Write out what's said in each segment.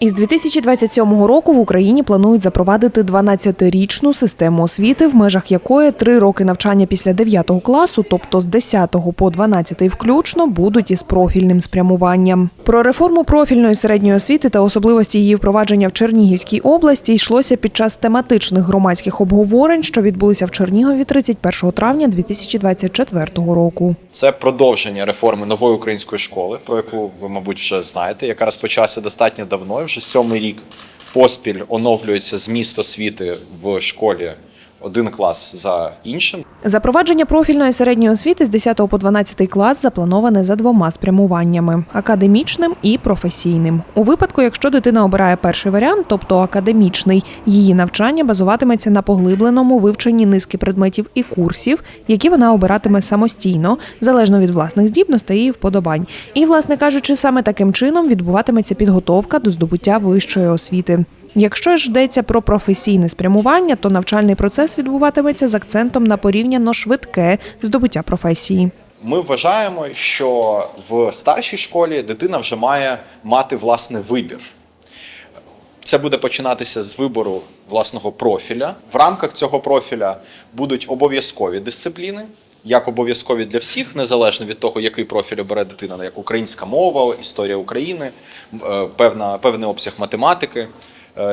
Із 2027 року в Україні планують запровадити 12-річну систему освіти, в межах якої три роки навчання після 9 класу, тобто з 10 по 12 включно, будуть із профільним спрямуванням. Про реформу профільної середньої освіти та особливості її впровадження в Чернігівській області йшлося під час тематичних громадських обговорень, що відбулися в Чернігові 31 травня 2024 року. Це продовження реформи нової української школи, про яку ви, мабуть, вже знаєте, яка розпочалася достатньо давно. Вже сьомий рік поспіль оновлюється зміст освіти в школі один клас за іншим. Запровадження профільної середньої освіти з 10 по 12 клас заплановане за двома спрямуваннями академічним і професійним. У випадку, якщо дитина обирає перший варіант, тобто академічний, її навчання базуватиметься на поглибленому вивченні низки предметів і курсів, які вона обиратиме самостійно, залежно від власних здібностей і вподобань. І, власне кажучи, саме таким чином відбуватиметься підготовка до здобуття вищої освіти. Якщо ж йдеться про професійне спрямування, то навчальний процес відбуватиметься з акцентом на порівняно швидке здобуття професії. Ми вважаємо, що в старшій школі дитина вже має мати власний вибір. Це буде починатися з вибору власного профіля. В рамках цього профіля будуть обов'язкові дисципліни, як обов'язкові для всіх, незалежно від того, який профіль обере дитина, як українська мова, історія України, е, певна, певний обсяг математики,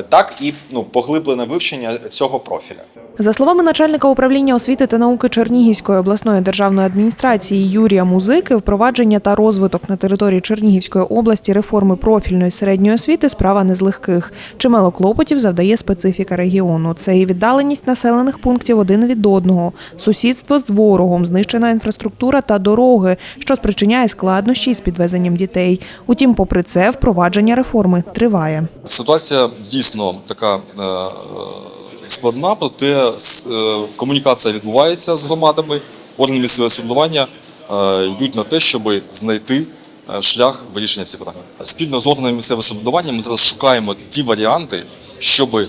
так і ну, поглиблене вивчення цього профіля. За словами начальника управління освіти та науки Чернігівської обласної державної адміністрації Юрія Музики, впровадження та розвиток на території Чернігівської області реформи профільної середньої освіти справа не з легких. Чимало клопотів завдає специфіка регіону. Це і віддаленість населених пунктів один від одного, сусідство з ворогом, знищена інфраструктура та дороги, що спричиняє складнощі із підвезенням дітей. Утім, попри це, впровадження реформи триває. Ситуація дійсно така е, е, складна, проте е, комунікація відбувається з громадами, органи місцевого самоврядування е, йдуть на те, щоб знайти е, шлях вирішення цих питань. Спільно з органами місцевого самоврядування ми зараз шукаємо ті варіанти, щоб е,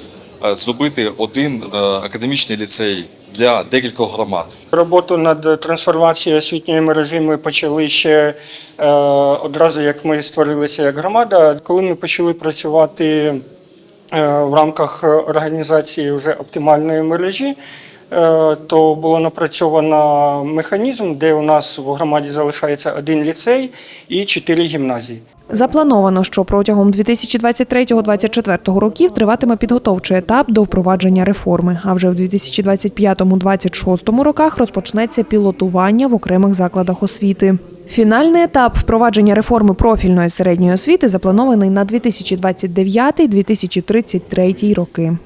зробити один е, академічний ліцей для декількох громад. Роботу над трансформацією освітньої мережі ми почали ще е, одразу, як ми створилися як громада. Коли ми почали працювати е, в рамках організації вже оптимальної мережі, е, то було напрацьовано механізм, де у нас в громаді залишається один ліцей і чотири гімназії. Заплановано, що протягом 2023-2024 років триватиме підготовчий етап до впровадження реформи. А вже в 2025-2026 роках розпочнеться пілотування в окремих закладах освіти. Фінальний етап впровадження реформи профільної середньої освіти запланований на 2029-2033 роки.